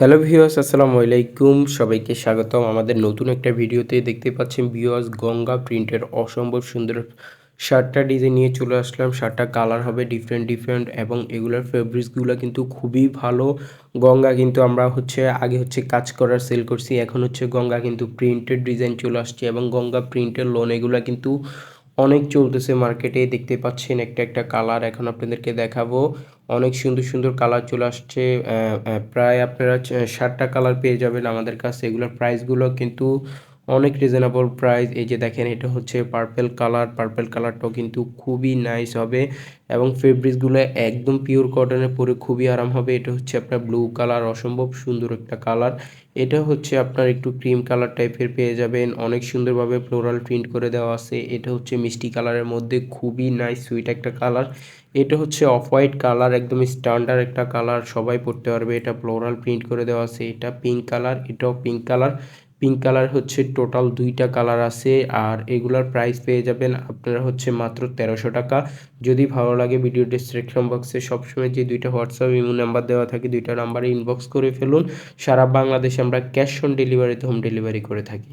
Hello viewers, আসসালামু আলাইকুম। সবাইকে স্বাগতম। আমাদের নতুন একটা ভিডিওতে দেখতে পাচ্ছেন ভিউয়ার্স, গঙ্গা প্রিন্টের অসম্ভব সুন্দর শার্টটা ডিজাইন নিয়ে চলে আসলাম। শার্টটা কালার হবে ডিফারেন্ট ডিফারেন্ট এবং এগুলোর ফেব্রিক্সগুলো কিন্তু খুবই ভালো। গঙ্গা কিন্তু আমরা হচ্ছে, আগে হচ্ছে কাজ করার সেল করছি। এখন হচ্ছে গঙ্গা কিন্তু প্রিন্টেড ডিজাইন চলে আসছে এবং গঙ্গা প্রিন্টের লোন এগুলো কিন্তু অনেক চলতেছে মার্কেটে, দেখতে পাচ্ছেন একটা একটা কালার এখন আপনাদেরকে দেখাবো। অনেক সুন্দর সুন্দর কালার চলে আসছে। প্রায় আপনারা ষাটটা কালার পেয়ে যাবেন আমাদের কাছে। এগুলোর প্রাইসগুলো কিন্তু অনেক রিজনেবল প্রাইস এই যে দেখেন, এটা হচ্ছে পার্পেল কালার পার্পেল কালারটাও কিন্তু খুবই নাইস হবে এবং ফেব্রিক্সগুলো একদম পিওর কটনের পরে খুবই আরাম হবে। এটা হচ্ছে আপনার ব্লু কালার অসম্ভব সুন্দর একটা কালার এটা হচ্ছে আপনার একটু ক্রিম কালার টাইপের পেয়ে যাবেন। অনেক সুন্দরভাবে ফ্লোরাল প্রিন্ট করে দেওয়া আছে। এটা হচ্ছে মিষ্টি কালারের মধ্যে খুবই নাইস সুইট একটা কালার এটা হচ্ছে অফ হোয়াইট কালার একদম স্ট্যান্ডার্ড একটা কালার সবাই পড়তে পারবে। এটা ফ্লোরাল প্রিন্ট করে দেওয়া আছে। এটা পিঙ্ক কালার এটাও পিঙ্ক কালার পিঙ্ক কালার হচ্ছে টোটাল দুইটা কালার আছে আর এগুলার প্রাইস পেয়ে যাবেন আপনারা হচ্ছে মাত্র তেরোশো টাকা। যদি ভালো লাগে ভিডিও ডিসক্রিপশন বক্সে সবসময় যে দুইটা হোয়াটসঅ্যাপ ইমো নাম্বার দেওয়া থাকে দুইটা নাম্বারে ইনবক্স করে ফেলুন। সারা বাংলাদেশে আমরা ক্যাশ অন ডেলিভারিতে হোম ডেলিভারি করে থাকি।